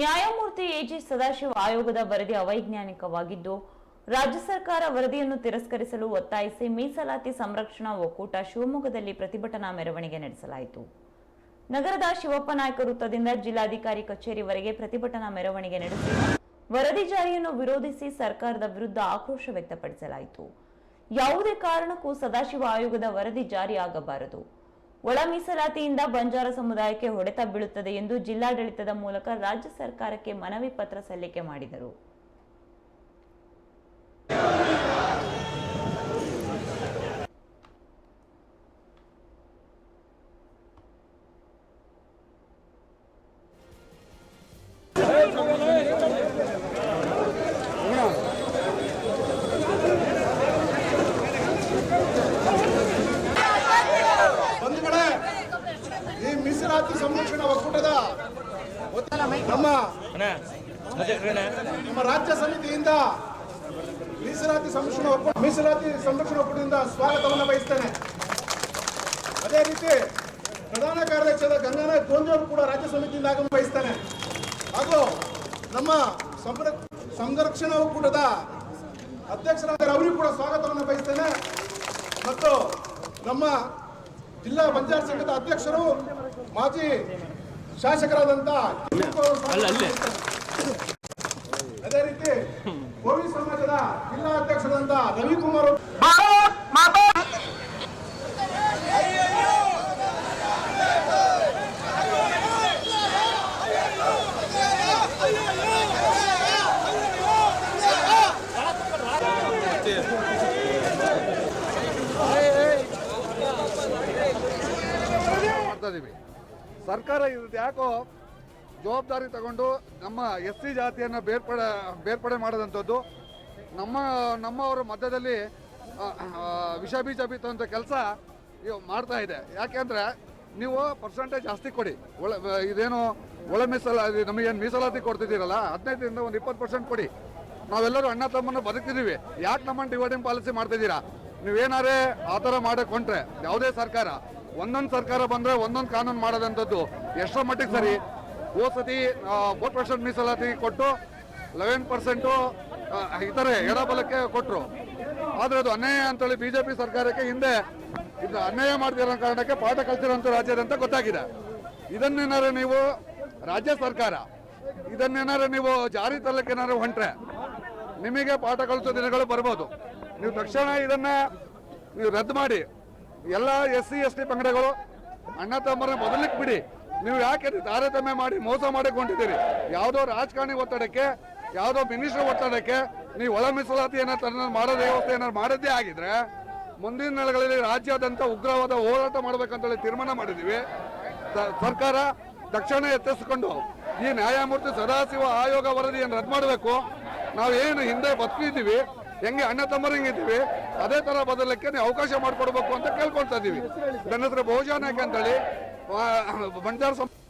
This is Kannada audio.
ನ್ಯಾಯಮೂರ್ತಿ ಎಜಿ ಸದಾಶಿವ ಆಯೋಗದ ವರದಿ ಅವೈಜ್ಞಾನಿಕವಾಗಿದ್ದು, ರಾಜ್ಯ ಸರ್ಕಾರ ವರದಿಯನ್ನು ತಿರಸ್ಕರಿಸಲು ಒತ್ತಾಯಿಸಿ ಮೀಸಲಾತಿ ಸಂರಕ್ಷಣಾ ಒಕ್ಕೂಟ ಶಿವಮೊಗ್ಗದಲ್ಲಿ ಪ್ರತಿಭಟನಾ ಮೆರವಣಿಗೆ ನಡೆಸಲಾಯಿತು. ನಗರದ ಶಿವಪ್ಪ ನಾಯಕ ವೃತ್ತದಿಂದ ಜಿಲ್ಲಾಧಿಕಾರಿ ಕಚೇರಿವರೆಗೆ ಪ್ರತಿಭಟನಾ ಮೆರವಣಿಗೆ ನಡೆಸಿ, ವರದಿ ಜಾರಿಯನ್ನು ವಿರೋಧಿಸಿ ಸರ್ಕಾರದ ವಿರುದ್ಧ ಆಕ್ರೋಶ ವ್ಯಕ್ತಪಡಿಸಲಾಯಿತು. ಯಾವುದೇ ಕಾರಣಕ್ಕೂ ಸದಾಶಿವ ಆಯೋಗದ ವರದಿ ಜಾರಿಯಾಗಬಾರದು. ಒಳ ಮೀಸಲಾತಿಯಿಂದ ಬಂಜಾರ ಸಮುದಾಯಕ್ಕೆ ಹೊಡೆತ ಬೀಳುತ್ತದೆ ಎಂದು ಜಿಲ್ಲಾಡಳಿತದ ಮೂಲಕ ರಾಜ್ಯ ಸರ್ಕಾರಕ್ಕೆ ಮನವಿ ಪತ್ರ ಸಲ್ಲಿಕೆ ಮಾಡಿದರು. ಮೀಸಲಾತಿ ಸಂರಕ್ಷಣಾ ಒಕ್ಕೂಟದ ನಮ್ಮ ನಮ್ಮ ರಾಜ್ಯ ಸಮಿತಿಯಿಂದ ಮೀಸಲಾತಿ ಸಂರಕ್ಷಣಾ ಒಕ್ಕೂಟ ಮೀಸಲಾತಿ ಸಂರಕ್ಷಣಾ ಒಕ್ಕೂಟದಿಂದ ಸ್ವಾಗತವನ್ನು ಬಯಸ್ತೇನೆ. ಅದೇ ರೀತಿ ಪ್ರಧಾನ ಕಾರ್ಯದರ್ಶಿಯಾದ ಗಂಗಾನಾಥ್ ಗೋಂಜವರು ಕೂಡ ರಾಜ್ಯ ಸಮಿತಿಯಿಂದ ಆಗಮ ಬಯಸ್ತೇನೆ. ಹಾಗೂ ನಮ್ಮ ಸಂರ ಸಂರಕ್ಷಣಾ ಒಕ್ಕೂಟದ ಅಧ್ಯಕ್ಷರಾದ ಅವರಿಗೂ ಕೂಡ ಸ್ವಾಗತವನ್ನು ಬಯಸ್ತೇನೆ. ಮತ್ತು ನಮ್ಮ ಜಿಲ್ಲಾ ಬಂಜಾರ ಸಂಘದ ಅಧ್ಯಕ್ಷರು ಮಾಜಿ ಶಾಸಕರಾದಂತ ಅದೇ ರೀತಿ ಕೋವಿ ಸಮಾಜದ ಜಿಲ್ಲಾ ಅಧ್ಯಕ್ಷರಾದಂತ ರವಿಕುಮಾರ್ ಅವರು ಇದೀವಿ ಸರ್ಕಾರ ಇದು ಯಾಕೋ ಜವಾಬ್ದಾರಿ ತಗೊಂಡು ನಮ್ಮ ಎಸ್ ಸಿ ಜಾತಿಯನ್ನು ಬೇರ್ಪಡೆ ಬೇರ್ಪಡೆ ಮಾಡೋದಂಥದ್ದು. ನಮ್ಮ, ನಮ್ಮವರ ಮಧ್ಯದಲ್ಲಿ ವಿಷ ಬೀಜ ಬಿತ್ತುವಂಥ ಕೆಲಸ ಮಾಡ್ತಾ ಇದೆ. ಯಾಕೆಂದ್ರೆ ನೀವು ಪರ್ಸೆಂಟೇಜ್ ಜಾಸ್ತಿ ಕೊಡಿ. ಒಳ, ಇದೇನು ಒಳ ಮೀಸಲ ನಮಗೇನು ಮೀಸಲಾತಿ ಕೊಡ್ತಿದ್ದೀರಲ್ಲ, ಹದಿನೈದರಿಂದ ಒಂದು ಇಪ್ಪತ್ತು ಪರ್ಸೆಂಟ್ ಕೊಡಿ. ನಾವೆಲ್ಲರೂ ಅಣ್ಣ ತಮ್ಮನ್ನು ಬದುಕ್ತಿದ್ದೀವಿ ಯಾಕೆ ನಮ್ಮನ್ನು ಡಿವೈಡಿಂಗ್ ಪಾಲಿಸಿ ಮಾಡ್ತಿದ್ದೀರಾ? ನೀವೇನಾರೇ ಆ ಥರ ಮಾಡಕ್ಕೆ ಹೊಂಟ್ರೆ ಯಾವುದೇ ಸರ್ಕಾರ ಒಂದೊಂದು ಸರ್ಕಾರ ಬಂದ್ರೆ ಒಂದೊಂದು ಕಾನೂನು ಮಾಡೋದಂಥದ್ದು. ಎಷ್ಟರ ಮಟ್ಟಿಗೆ ಸರಿ. ಹೋದ ಸತಿ ಫೋರ್ ಪರ್ಸೆಂಟ್ ಮೀಸಲಾತಿ ಕೊಟ್ಟು ಲೆವೆನ್ ಪರ್ಸೆಂಟು ಇತರೆ ಎಡಬಲಕ್ಕೆ ಕೊಟ್ಟರು ಆದರೆ ಅದು ಅನ್ಯಾಯ ಅಂತೇಳಿ ಬಿಜೆಪಿ ಸರ್ಕಾರಕ್ಕೆ ಹಿಂದೆ ಇದು ಅನ್ಯಾಯ ಮಾಡ್ತಿರೋ ಕಾರಣಕ್ಕೆ ಪಾಠ ಕಲ್ತಿರೋಂಥ ರಾಜ್ಯದಂತ ಗೊತ್ತಾಗಿದೆ. ಇದನ್ನೇನಾರು ನೀವು ರಾಜ್ಯ ಸರ್ಕಾರ ಇದನ್ನೇನಾರು ನೀವು ಜಾರಿ ತರಲಿಕ್ಕೆ ಏನಾದ್ರು ಹೊಂಟ್ರೆ, ನಿಮಗೆ ಪಾಠ ಕಲಿಸೋ ದಿನಗಳು ಬರ್ಬೋದು. ನೀವು ತಕ್ಷಣ ಇದನ್ನ ನೀವು ರದ್ದು ಮಾಡಿ ಎಲ್ಲ ಎಸ್ ಸಿ, ಎಸ್ ಟಿ ಪಂಗಡಗಳು. ಅಣ್ಣ ತಮ್ಮರ ಮೊದಲಿಗೆ ಬಿಡಿ. ನೀವು ಯಾಕೆ ತಾರತಮ್ಯ ಮಾಡಿ, ಮೋಸ ಮಾಡಿಕೊಂಡಿದ್ದೀರಿ? ಯಾವುದೋ ರಾಜಕಾರಣಿ ಒತ್ತಡಕ್ಕೆ, ಯಾವುದೋ ಮಿನಿಸ್ಟರ್ ಒತ್ತಡಕ್ಕೆ ನೀವು ಒಳ ಮೀಸಲಾತಿ ಏನಾದ್ರು ಮಾಡೋ ವ್ಯವಸ್ಥೆ ಏನಾದ್ರು ಮಾಡದೇ ಆಗಿದ್ರೆ, ಮುಂದಿನ ದಿನಗಳಲ್ಲಿ ರಾಜ್ಯಾದ್ಯಂತ ಉಗ್ರವಾದ ಹೋರಾಟ ಮಾಡ್ಬೇಕಂತೇಳಿ ತೀರ್ಮಾನ ಮಾಡಿದ್ದೀವಿ. ಸರ್ಕಾರ ತಕ್ಷಣ ಎತ್ತಿಸಿಕೊಂಡು ಈ ನ್ಯಾಯಮೂರ್ತಿ ಸದಾಶಿವ ಆಯೋಗ ವರದಿಯನ್ನು ರದ್ದು ಮಾಡಬೇಕು. ನಾವೇನು ಹಿಂದೆ ಬದುಕಿದ್ದೀವಿ, ಹೆಂಗೆ ಅಣ್ಣ ತಮ್ಮರು ಹೆಂಗಿದ್ದೀವಿ ಅದೇ ತರ ಬದಲಕ್ಕೆ ನೀವು ಅವಕಾಶ ಮಾಡಿಕೊಡ್ಬೇಕು ಅಂತ ಕೇಳ್ಕೊಳ್ತಾ ಇದ್ದೀವಿ ನನ್ನ ಬಹುಜನ ಯಾಕೆ ಅಂತೇಳಿ ಬಂಜಾರ